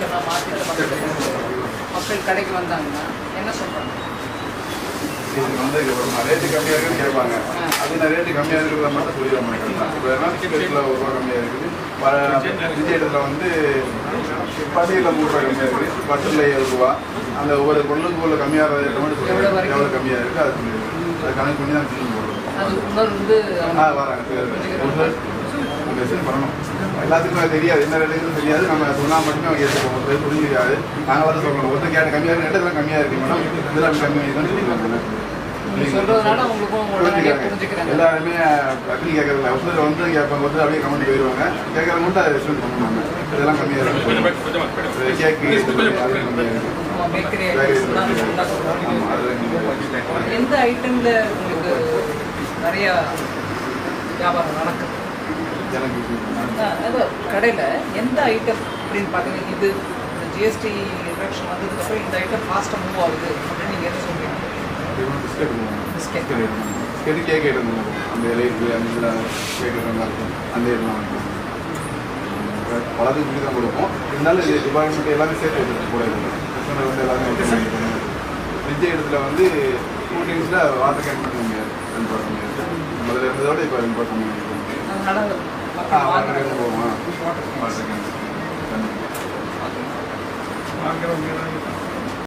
ரேட்டெல்லாம் மாற்றி மக்கள் கடைக்கு வந்தாங்கன்னா என்ன சொல்கிறாங்க ரேட்டு கம்மியாக இருக்குன்னு கேட்பாங்க. அது நான் ரேட்டு கம்மியாக இருக்கிறத மட்டும் சொல்லிட மாட்டேன் இப்போ ஒரு ரூபா கம்மியாக இருக்குது. விஜய் இடத்துல வந்து பள்ளியில் மூணு கம்மியாக இருக்குது. பட்டில் ஏழு ரூபா. அந்த ஒவ்வொரு பொருளுக்கு உள்ள கம்மியாக ரேட்டை மட்டும்? எவ்வளோ கம்மியாக இருக்குது அது சொல்லிடுவேன் அது கணக்கு பண்ணி தான் பில்லிங் போடுறோம் அது உணர்ந்து ஆ வராங்க. மெசேஜ் பண்ணணும். எல்லாத்துக்கும் அது தெரியாது என்ன ரேட்டுன்னு தெரியாது. நம்ம சொன்னால் மட்டுமே அவங்க ஏற்றுக்கோங்க ஒருத்தர் புரிஞ்சிக்காது நாங்கள் வந்து சொல்லணும். ஒருத்தர் கேட்ட கம்மியாக இருக்கு ரேட்டு கம்மியாக இருக்கு மேடம். இதெல்லாம் கம்மியாக இருக்குன்னு எல்லாருமே அப்படி கேட்கறதில்ல. ஒருத்தர் வந்து கேட்பாங்க ஒருத்தர் அப்படியே கமெண்ட் போயிடுவாங்க. கேட்கறவங்க மட்டும் அதை ரெஸ்பாண்ட் பண்ணுவாங்க இதெல்லாம் கம்மியாக இருக்கு. கேக்கு எல்லாம் எந்த ஐட்டம்ல உங்களுக்கு நிறைய வியாபாரம் நடக்குது? கடையில் எந்த ஐட்டம் அப்படின்னு பார்த்தீங்கன்னா இது ஜிஎஸ்டி ரிடக்ஷன் வந்ததுக்கப்புறம் இந்த ஐட்டம் ஃபாஸ்ட்டாக மூவ் ஆகுது அப்படின்னு நீங்கள் என்ன சொல்றீங்க? பிஸ்கெட். பிஸ்கெட் கேக் எடுக்கணும் அந்த லைட்டு அந்த இதில் கேக் நல்லா இருக்கும். அந்த இருக்கும். பழத்துக்கு இப்படி தான் கொடுப்போம். இருந்தாலும் இது டிபார்ட்மெண்ட் எல்லாமே சேர்த்து வச்சுருக்கோம் கூட கஸ்டமர் வந்து எல்லாமே விஜய் இடத்துல வந்து கூல் ட்ரிங்க்ஸில் வாட்டர் கேன் பண்ண முடியாது பார்க்க முடியாது முதல்ல இருந்ததோட இப்போ பார்க்க முடியாது ಮಾಡ್ತಾರೆ